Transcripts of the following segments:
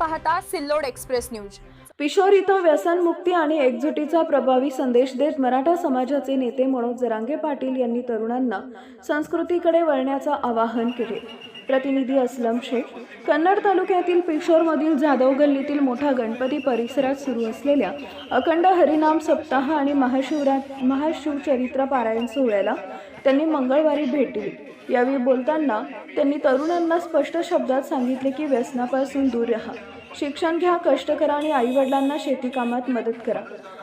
पाहता Sillod express news. Pishor इथं व्यसनमुक्ती आणि एकजुटीचा प्रभावी संदेश देत मराठा समाजाचे नेते मनोज जरांगे पाटील यांनी तरुणांना संस्कृतीकडे वळण्याचं आवाहन केले. प्रतिनिधी असलम शेख कन्नड तालुक्यातील पिशोरमधील जाधव गल्लीतील मोठा गणपती परिसरात सुरू असलेल्या अखंड हरिनाम सप्ताह आणि महाशिवरा महाशिवचरित्र पारायण सोहळ्याला त्यांनी मंगळवारी भेटली यावेळी बोलताना त्यांनी तरुणांना स्पष्ट शब्दात सांगितले की व्यसनापासून दूर राहा. शिक्षण घ्या कष्ट करा आणि आईवडिलांना शेतीकामात मदत करा.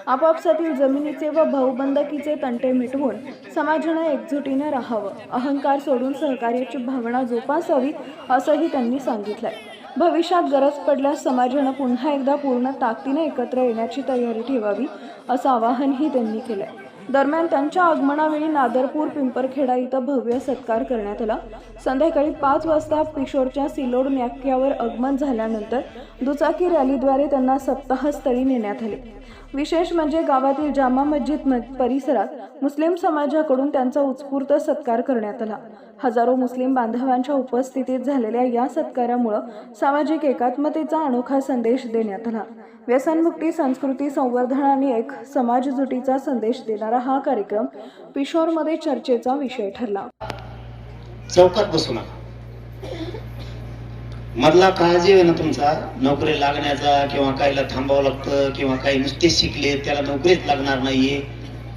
आपापसातील जमिनीचे व भाऊबंदकीचे तंटे मिटवून समाजानं एकजुटीनं राहावं. अहंकार सोडून सहकार्याची भावना जोपासावी असंही त्यांनी सांगितलंय. भविष्यात गरज पडल्यास समाजानं पुन्हा एकदा पूर्ण ताकदीने एकत्र येण्याची तयारी ठेवावी असं आवाहनही त्यांनी केलंय. दरम्यान त्यांच्या आगमनावेळी नादरपूर पिंपरखेडा इथं भव्य सत्कार करण्यात आला. संध्याकाळी पाच वाजता पिशोरच्या सिलोड नाक्यावर आगमन झाल्यानंतर दुचाकी रॅलीद्वारे त्यांना सप्ताहस्थळी नेण्यात आले. विशेष म्हणजे गावातील जामा मस्जिद म- परिसरात मुस्लिम समाजाकडून त्यांचा उत्स्फूर्त सत्कार करण्यात आला. हजारो मुस्लिम बांधवांच्या उपस्थितीत झालेल्या या सत्कारामुळं सामाजिक एकात्मतेचा अनोखा संदेश देण्यात आला. व्यसनमुक्ती संस्कृती संवर्धन आणि एक समाजजुटीचा संदेश देणारा हा कार्यक्रम पिशोरमध्ये चर्चेचा विषय ठरला. चौकात बसू नका. मधला काळ जे आहे ना तुमचा? नोकरी लागण्याचा किंवा काहीला थांबावं लागतं किंवा काही नुसते शिकले त्याला नोकरीच लागणार नाहीये.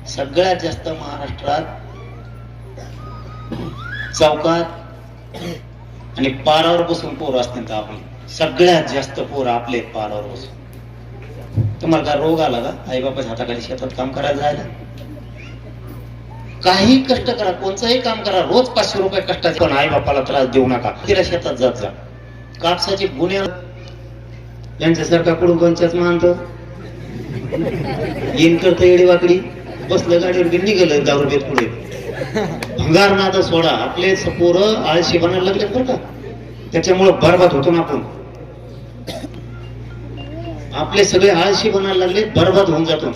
सगळ्यात जास्त महाराष्ट्रात चौकात आणि पारावर बसून पोर असतात आपले सगळ्यात जास्त पोर आपले पारावर बसून. तुम्हाला काय रोग आला का? आई बापाच्या हाताखाली शेतात काम करायला जायला? काही कष्ट करा कोणचंही काम करा रोज पाचशे रुपये कष्टाचे. पण आई बापाला त्रास देऊ नका. तिला शेतात जात जा. कापसाचे गुन्हे यांच्यासारखा कुठून कोणच्याच मानतो? येईन करता येडी वाकडी. बसलं गाडीवर की निघालं दहा रुपये पुढे. भंगार नादा सोडा. आपले पोरं आळशी बनायला लागले बरं का. त्याच्यामुळं बरबाद होतो ना आपण. आपले सगळे आळशी बनायला लागले बरबाद होऊन जातो.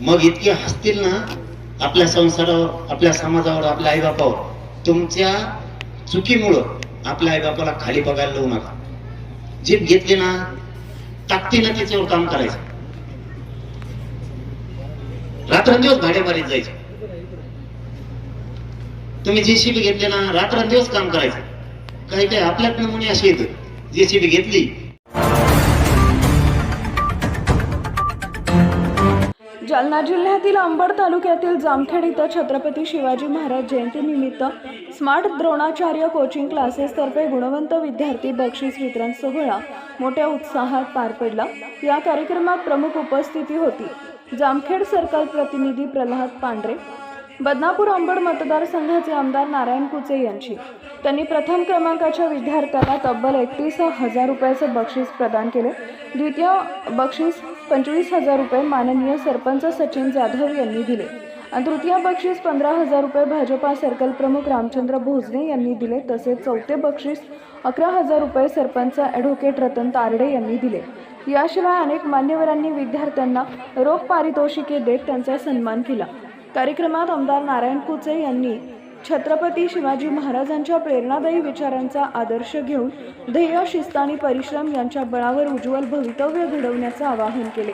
मग इतके हसतील ना आपल्या संसारावर आपल्या समाजावर आपल्या आईबापावर. तुमच्या चुकीमुळं आपल्या आईबापाला खाली बघायला लावू नका. जीप घेतली ना ताकदीनं त्याच्यावर काम करायचं. रात्रंदिवस भाडेमारीत जायचं. तुम्ही जेसीबी घेतले ना रात्रंदिवस काम करायचं. काही काही आपल्यात नमुने असे येत. जेसीबी घेतली. जालना जिल्ह्यातील अंबड तालुक्यातील जामखेड इथं छत्रपती शिवाजी महाराज जयंतीनिमित्त स्मार्ट द्रोणाचार्य कोचिंग क्लासेसतर्फे गुणवंत विद्यार्थी बक्षीस वितरण सोहळा मोठ्या उत्साहात पार पडला. या कार्यक्रमात प्रमुख उपस्थिती होती. जामखेड सर्कल प्रतिनिधी प्रल्हाद पांढरे बदनापूर अंबड मतदारसंघाचे आमदार नारायण कुचे यांची. त्यांनी प्रथम क्रमांकाच्या विद्यार्थ्याला तब्बल एकतीस हजार रुपयाचं बक्षीस प्रदान केले. द्वितीय बक्षीस पंचवीस हजार रुपये माननीय सरपंच सचिन जाधव यांनी दिले. आणि तृतीय बक्षीस पंधरा हजार रुपये भाजपा सर्कल प्रमुख रामचंद्र भोजने यांनी दिले. तसेच चौथे बक्षीस अकरा हजार रुपये सरपंच ॲडव्होकेट रतन तारडे यांनी दिले. याशिवाय अनेक मान्यवरांनी विद्यार्थ्यांना रोख पारितोषिके देत त्यांचा सन्मान केला. कार्यक्रमात आमदार नारायण कुचे यांनी छत्रपती शिवाजी महाराजांच्या प्रेरणादायी विचारांचा आदर्श घेऊन ध्येय शिस्त आणि परिश्रम यांच्या बळावर उज्ज्वल भवितव्य घडवण्याचं आवाहन केले.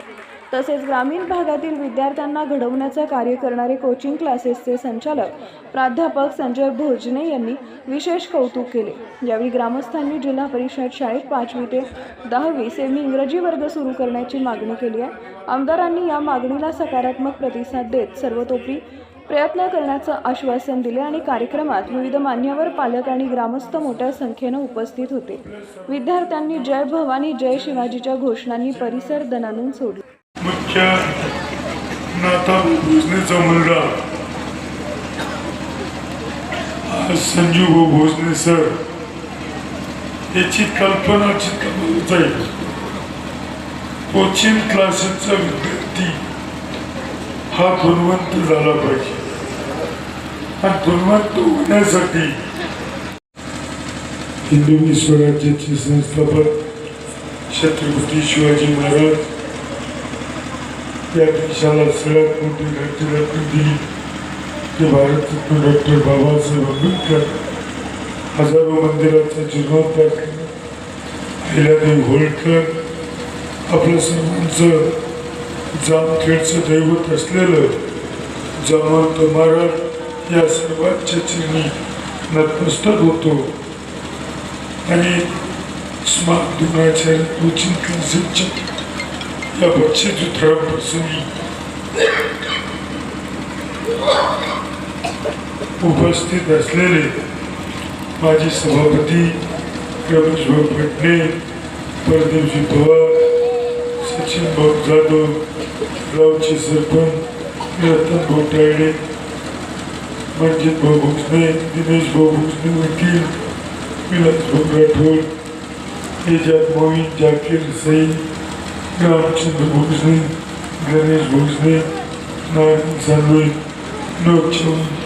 तसेच ग्रामीण भागातील विद्यार्थ्यांना घडवण्याचं कार्य करणारे कोचिंग क्लासेसचे संचालक प्राध्यापक संजय भोजने यांनी विशेष कौतुक केले. यावेळी ग्रामस्थांनी जिल्हा परिषद शाळेत पाचवी ते दहावी सेमी इंग्रजी वर्ग सुरू करण्याची मागणी केली आहे. आमदारांनी या मागणीला सकारात्मक प्रतिसाद देत सर्वतोपरी प्रयत्न करण्याचं आश्वासन दिले आणि कार्यक्रमात विविध मान्यवर पालक आणि ग्रामस्थ मोठ्या संख्येनं उपस्थित होते. विद्यार्थ्यांनी जय भवानी जय शिवाजीच्या घोषणांनी परिसर दणानून सोडले. मुख्य नाथा भोसलेचा मुलगा आज संजीव भाऊ भोसले सर याची कल्पना चित्तामध्ये जाईल कोचिंग क्लासेसचा विद्यार्थी हा गुणवंत झाला पाहिजे आणि गुणवंत होण्यासाठी हिंदवी स्वराज्याचे संस्थापक छत्रपती शिवाजी महाराज या देशाला सगळ्यात मोठी राज्यरत्न दिली. ते भारतरत्न डॉक्टर बाबासाहेब आंबेडकर हजारो मंदिराचा जीर्णोद्धार केला. अहिल्यादेवी होळकर आपलं सर्वांचं जामखेडचं दैवत असलेलं जामवंत महाराज या सर्वांच्या चरणी नतमस्तक होतो. आणि स्मार्ट दुनाच्या कोचिंग क्लासेसच्या या बक्षीसूत्राप्रसंगी उपस्थित असलेले माजी सभापती रमेश भाऊ पटणे परदेवजी पवार सचिन भाऊ जाधव गावचे सरपंच रतन भाऊ तायडे मनजित भाऊ भोसने दिनेश भाऊ भोसने वकील विलास भाऊ राठोड एजाद मोईन जाकीर सई रामचंद्र भोसने गणेश भोसने नारायण सांगवे लोक चव्हाण